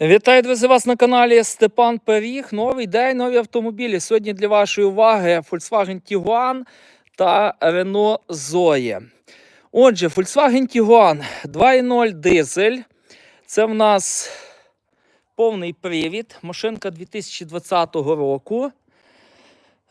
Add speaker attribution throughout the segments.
Speaker 1: Вітаю, друзі, вас на каналі Степан Періг. Новий день, нові автомобілі. Сьогодні для вашої уваги Volkswagen Tiguan та Renault Zoe. Отже, Volkswagen Tiguan 2.0 дизель. Це в нас повний привід. Машинка 2020 року.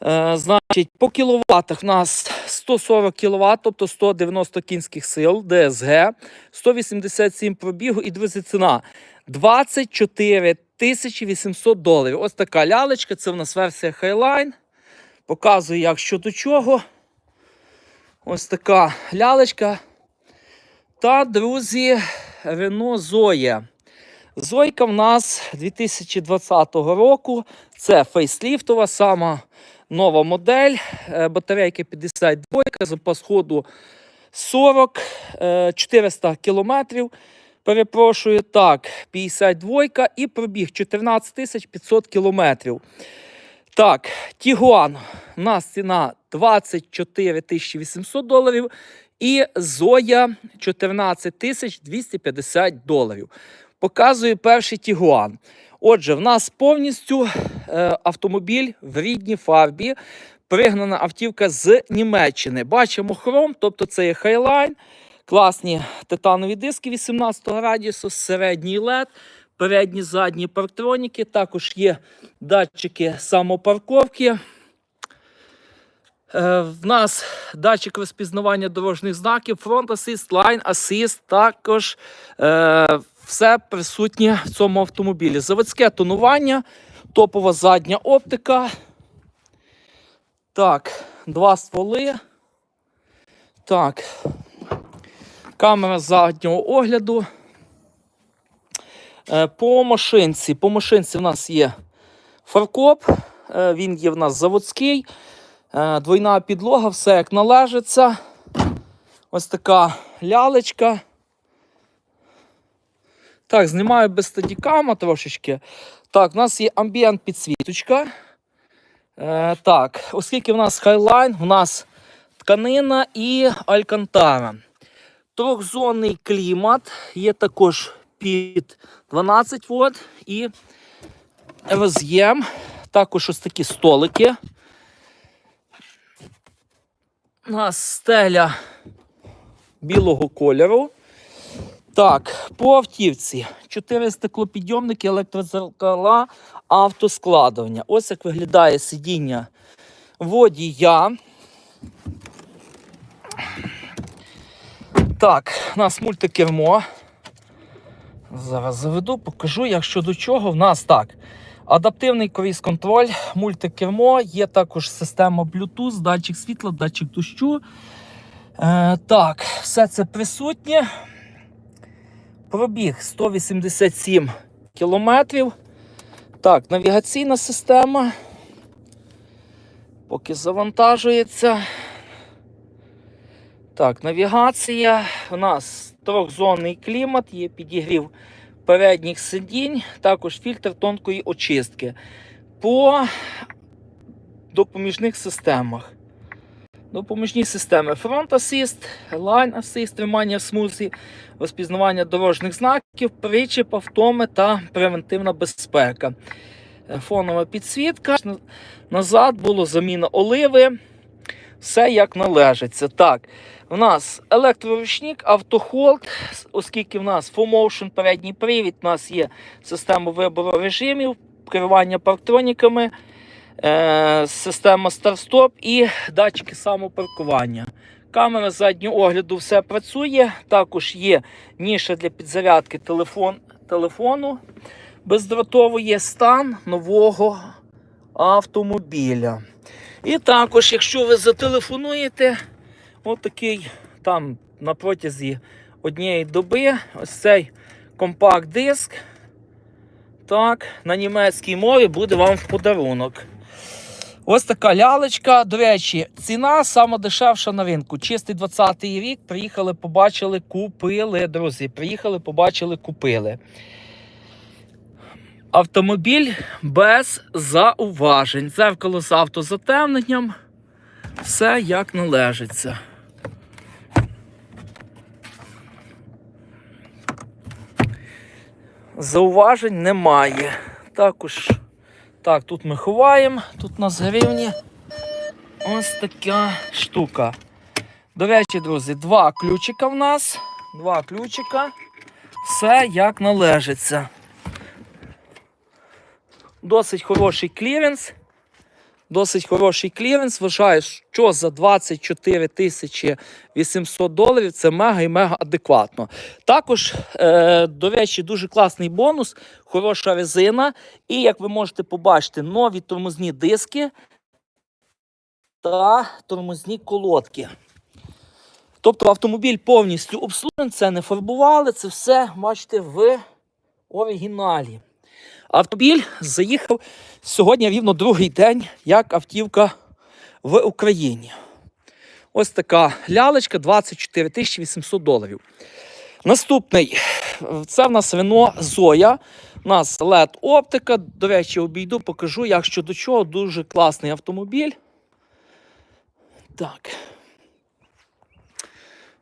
Speaker 1: Е, значить, по кіловатах в нас 140 кВт, тобто 190 кінських сил, ДСГ, 187 пробігу і друзі, ціна 24 тисячі 800 доларів. Ось така лялечка, це в нас версія Highline. Показую, як що до чого. Ось така лялечка. Та, друзі, Renault Zoe. Зойка в нас 2020 року. Це фейсліфтова, сама нова модель. Е, Батарейка 52, запас ходу 40, е, 400 кілометрів. Перепрошую, так, 52 і пробіг 14 500 кілометрів. Так, Тігуан. У нас ціна 24 800 доларів. І Зоя 14 250 доларів. Показую перший Тігуан. Отже, в нас повністю е, автомобіль в рідній фарбі. Пригнана автівка з Німеччини. Бачимо хром, тобто це є хайлайн. Класні титанові диски 18 радіусу, середній LED, передні задні парктроніки. Також є датчики самопарковки. Е, В нас датчик розпізнавання дорожніх знаків, фронт асист, лайн асист, також е, все присутнє в цьому автомобілі. Заводське тонування, топова задня оптика. Так, два стволи. Так, камера заднього огляду. Е, По машинці. По машинці в нас є фаркоп, е, він є в нас заводський. Е, Двойна підлога, все як належиться. Ось така лялечка. Так, знімаю без стадікама трошечки. Так, у нас є амбієнт підсвіточка. Е, так, оскільки в нас хайлайн, у нас тканина і алькантара. Трьохзонний клімат є також під 12 Вт і роз'єм. Також ось такі столики. У нас стеля білого кольору. Так, по автівці 4 стеклопідйомники, електрозеркала, автоскладування. Ось як виглядає сидіння водія. Так, у нас мультикермо. Зараз заведу, покажу, як що до чого. В нас так. Адаптивний круїз-контроль, мультикермо, є також система Bluetooth, датчик світла, датчик дощу. Е, так, все це присутнє. Пробіг 187 кілометрів. Так, навігаційна система. Поки завантажується. Так, навігація. У нас трьохзонний клімат, є підігрів передніх сидінь, також фільтр тонкої очистки. По допоміжних системах. Допоміжні системи Front Assist, Line Assist, тримання в смузі, розпізнавання дорожніх знаків, причіп, автоми та превентивна безпека. Е, Фонова підсвітка. Назад було заміна оливи. Все як належиться. Так, у нас електроручник, автохолд, оскільки в нас FullMotion, передній привід, у нас є система вибору режимів, керування парктроніками, е, система старт-стоп і датчики самопаркування. Камера заднього огляду все працює. Також є ніша для підзарядки телефон, телефону. Бездротовий стан нового автомобіля. І також, якщо ви зателефонуєте, отакий там на протязі однієї доби, ось цей компакт-диск. Так, на німецькій мові буде вам в подарунок. Ось така лялечка. До речі, ціна сама дешевша на ринку. Чистий 20-й рік. Приїхали, побачили, купили. Друзі, приїхали, побачили, купили. Автомобіль без зауважень. Зеркало з автозатемненням. Все як належиться. Зауважень немає. Також, так, тут ми ховаємо, тут у нас гривні. Ось така штука. До речі, друзі, два ключика в нас. Два ключика. Все як належиться. Досить хороший кліренс. Досить хороший кліренс. Вважаю, що за 24 тисячі 800 доларів це мега і мега адекватно. Також, е, до речі, дуже класний бонус, хороша резина. І, як ви можете побачити, нові тормозні диски та тормозні колодки. Тобто автомобіль повністю обслужений, це не фарбували, це все бачите в оригіналі. Автомобіль заїхав сьогодні рівно другий день, як автівка в Україні. Ось така лялечка 24 800 доларів. Наступний це в нас Рено Зоя. У нас LED оптика. До речі, обійду, покажу, як щодо чого. Дуже класний автомобіль. Так.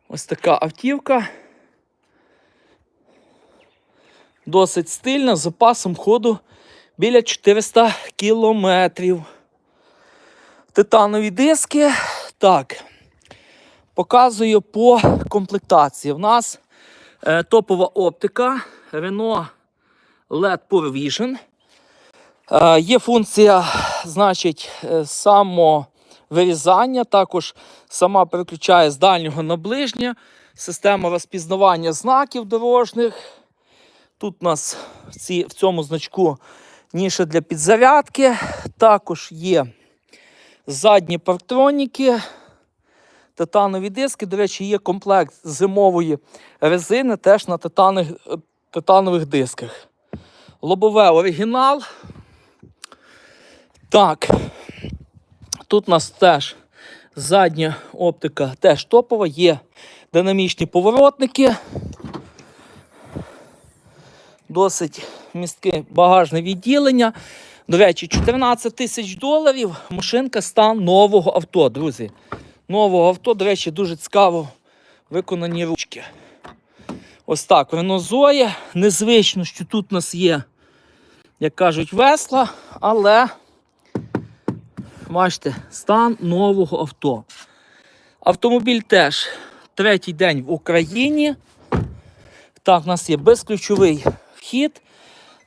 Speaker 1: Ось така автівка. Досить стильна, з запасом ходу біля 400 кілометрів. Титанові диски. Так. Показую по комплектації. В нас е, топова оптика Renault LED Pure Vision. Е, є функція, значить, е, самовирізання. Також сама переключає з дальнього на ближнє. Система розпізнавання знаків дорожніх. Тут у нас в, ці, в цьому значку ніша для підзарядки. Також є задні парктроніки, титанові диски. До речі, є комплект зимової резини теж на титанових, титанових дисках. Лобове оригінал. Так, тут у нас теж задня оптика теж топова, є динамічні поворотники. Досить містке багажне відділення. До речі, 14 тисяч доларів машинка стан нового авто, друзі. Нового авто, до речі, дуже цікаво виконані ручки. Ось так, Zoe. Незвично, що тут у нас є, як кажуть, весла, але бачите, стан нового авто. Автомобіль теж третій день в Україні. Так, у нас є безключовий вхід.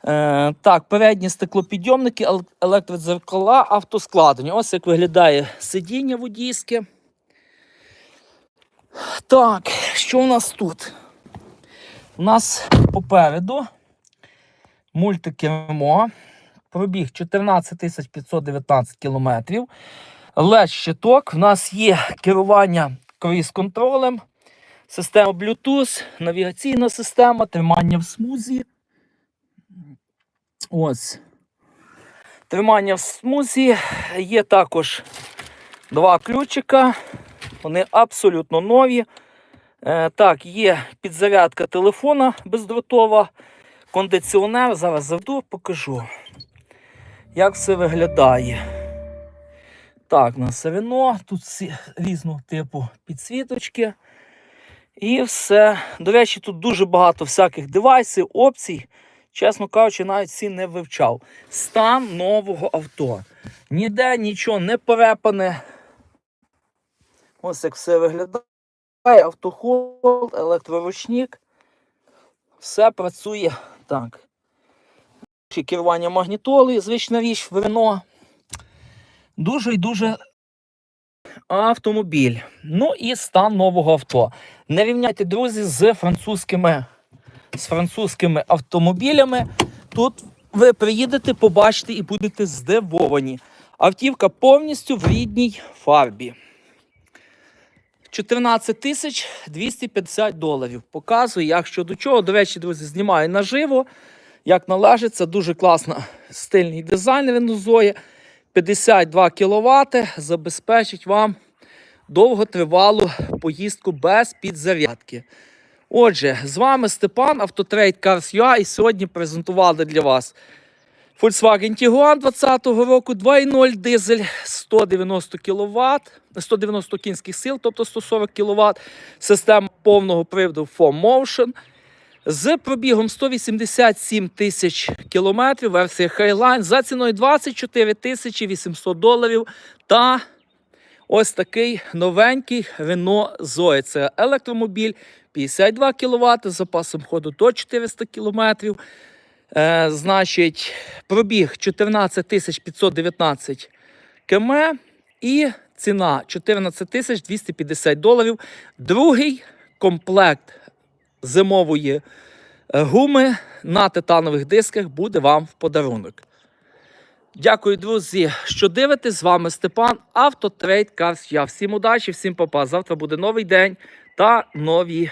Speaker 1: Е, так, передні стеклопідйомники, електродзеркала, автоскладення. Ось як виглядає сидіння водійське. Так, що у нас тут? У нас попереду мультикермо. Пробіг 14 519 кілометрів. led щиток. У нас є керування круїз-контролем, система Bluetooth, навігаційна система, тримання в смузі. Ось. Тримання в смузі. Є також два ключика. Вони абсолютно нові. Е, так, є підзарядка телефона бездротова, кондиціонер. Зараз заведу, покажу, як все виглядає. Так, на Рено. Тут різного типу підсвіточки. І все. До речі, тут дуже багато всяких девайсів, опцій. Чесно кажучи, навіть ці не вивчав. Стан нового авто. Ніде нічого не перепане. Ось як все виглядає. Автохолд, електроручник. Все працює так. Керування магнітолою, звична річ в Рено. Дуже і дуже автомобіль. Ну і стан нового авто. Не рівняйте, друзі, з французькими, з французькими автомобілями. Тут ви приїдете, побачите і будете здивовані. Автівка повністю в рідній фарбі. 14 тисяч 250 доларів. Показую, як що до чого. До речі, друзі, знімаю наживо. Як належить, це дуже класно стильний дизайн Renault 52 кВт забезпечить вам довготривалу поїздку без підзарядки. Отже, з вами Степан, Автотрейд Cars.ua і сьогодні презентували для вас Volkswagen Tiguan 2020 року 2.0 дизель 190 кВт, 190 кінських сил, тобто 140 кВт, система повного приводу 4Motion. З пробігом 187 тисяч кілометрів, версія Highline за ціною 24 тисячі 800 доларів. Та ось такий новенький Renault Zoe. Це електромобіль 52 кВт з запасом ходу до 400 кілометрів. Е, значить, пробіг 14 519 км і ціна 14 250 доларів. Другий комплект зимової е, гуми на титанових дисках буде вам в подарунок. Дякую, друзі, що дивитесь. З вами Степан, Автотрейд Карс. Я всім удачі, всім папа. Завтра буде новий день та нові